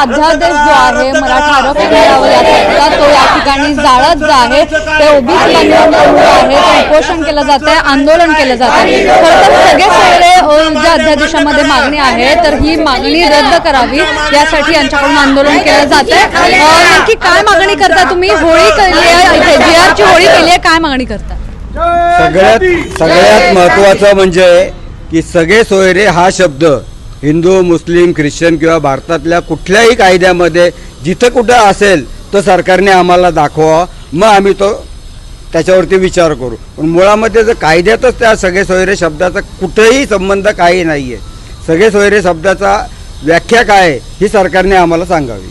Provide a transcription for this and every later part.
अध्यादेश जो आहे मराठा आरक्षण मिळावं याकरता तो या ठिकाणी जाळत जो आहे. ते ओबीसी जो आहे ते उपोषण केलं जात आहे आंदोलन केलं जात आहे खरं तर सगळे सोयरे अ, ज्या अध्यादेशामध्ये मागणी आहे तर ही मागणी रद्द करावी. यासाठी यांच्याकडून आंदोलन केलं जात आहे नक्की काय मागणी करता तुम्ही? होळी केली आहे इथे जी आरची होळी केली आहे काय मागणी करता? सगळ्यात सगळ्यात महत्त्वाचं म्हणजे की सगळे सोयरे हा शब्द हिंदू मुस्लिम ख्रिश्चन किंवा भारतातल्या कुठल्याही कायद्यामध्ये जिथं कुठं असेल तर सरकारने आम्हाला दाखवा. मग आम्ही तो त्याच्यावरती विचार करू. पण मुळामध्ये जर कायद्यातच त्या सगळे सोयरे शब्दाचा कुठंही संबंध काही नाही आहे सगळे सोयरे शब्दाचा व्याख्या काय आहे ही सरकारने आम्हाला सांगावी.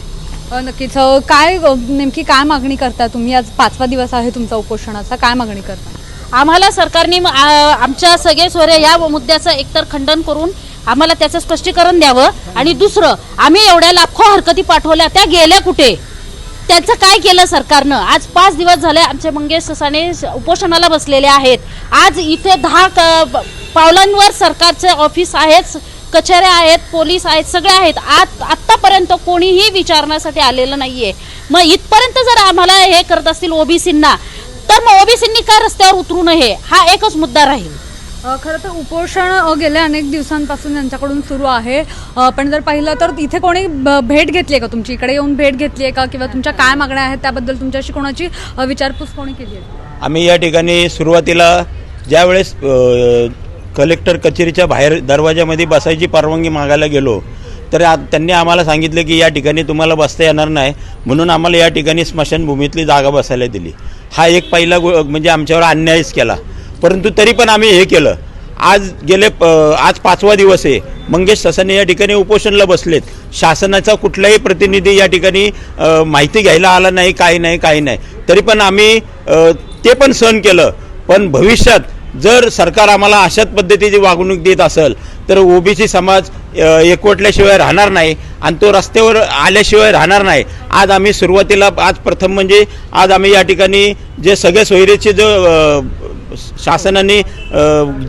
नक्कीच. काय नेमकी काय मागणी करता तुम्ही? आज पाचवा दिवस आहे तुमचा उपोषणाचा. काय मागणी करता? आम्हाला सरकारने आमच्या सगळे सोयरे या मुद्द्याचं एकतर खंडन करून आम्हाला त्याचं स्पष्टीकरण द्यावं. आणि दुसरं आम्ही एवढ्या लाखो हरकती पाठवल्या त्या गेल्या कुठे? त्याचं काय केलं सरकारनं? आज पाच दिवस झाले आमचे मंगेश ससाने उपोषणाला बसलेले आहेत. आज इथे दहा क- पावलांवर सरकारचे ऑफिस आहेत कचेऱ्या आहेत पोलीस आहेत सगळे आहेत. आज आत्तापर्यंत कोणीही विचारण्यासाठी आलेलं नाही आहे मग इथपर्यंत जर आम्हाला हे करत असतील ओबीसींना तर मग ओबीसींनी का रस्त्यावर उतरू नये? हा एकच मुद्दा राहील. खरं तर उपोषण गेल्या अनेक दिवसांपासून यांच्याकडून सुरू आहे. पण जर पाहिलं तर इथे कोणी ब- भेट घेतली आहे का तुमची? इकडे येऊन भेट घेतली आहे का? किंवा तुमच्या काय मागण्या आहेत? त्याबद्दल तुमच्याशी कोणाची विचारपूस कोणी केली आहे? आम्ही या ठिकाणी सुरुवातीला ज्यावेळेस कलेक्टर कचेरीच्या बाहेर दरवाजामध्ये बसायची परवानगी मागायला गेलो तर त्यांनी आम्हाला सांगितलं की या ठिकाणी तुम्हाला बसता येणार नाही. म्हणून आम्हाला या ठिकाणी स्मशानभूमीतली जागा बसायला दिली. हा एक पहिला गो म्हणजे आमच्यावर अन्यायच केला. परंतु तरी पण आम्ही हे केलं. आज गेले प- आज पाचवा दिवस आहे. मंगेश ससाने या ठिकाणी उपोषणला बसलेत. शासनाचा कुठलाही प्रतिनिधी या ठिकाणी माहिती घ्यायला आला नाही काही नाही काही नाही. तरी पण आम्ही ते पण सहन केलं. पण भविष्यात जर सरकार आम्हाला अशाच पद्धतीची वागणूक देत असेल तर ओबीसी समाज एकवटल्याशिवाय राहणार नाही आणि तो रस्त्यावर आल्याशिवाय राहणार नाही. आज आम्ही सुरुवातीला आज प्रथम म्हणजे आज आम्ही या ठिकाणी जे सगळे सोयरेचे जो शासनाने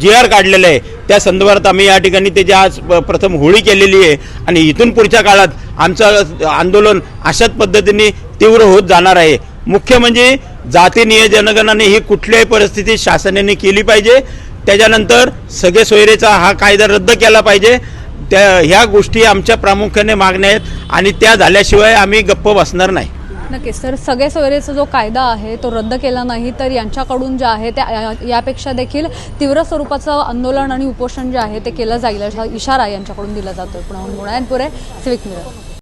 जी आर काढलेलं आहे. त्या संदर्भात आम्ही या ठिकाणी त्याची आज प्रथम होळी केलेली आहे आणि इथून पुढच्या काळात आमचं आंदोलन अशाच पद्धतीने तीव्र होत जाणार आहे. मुख्य म्हणजे जाती नियोजनगणाने ही कुठल्याही परिस्थितीत शासनाने केली पाहिजे. त्याच्यानंतर सगळे सोयरेचा हा कायदा रद्द केला पाहिजे. त्या ह्या गोष्टी आमच्या प्रामुख्याने मागण्या आहेत आणि त्या झाल्याशिवाय आम्ही गप्प बसणार नाही. नक्कीच तर सगळे सोयरेचा जो कायदा आहे तो रद्द केला नाही तर यांच्याकडून जे आहे त्या यापेक्षा देखील तीव्र स्वरूपाचं आंदोलन आणि उपोषण जे आहे ते केलं जाईल असा इशारा यांच्याकडून दिला जातोय. पुन्हा मुळायनपुरे सिविक मिरर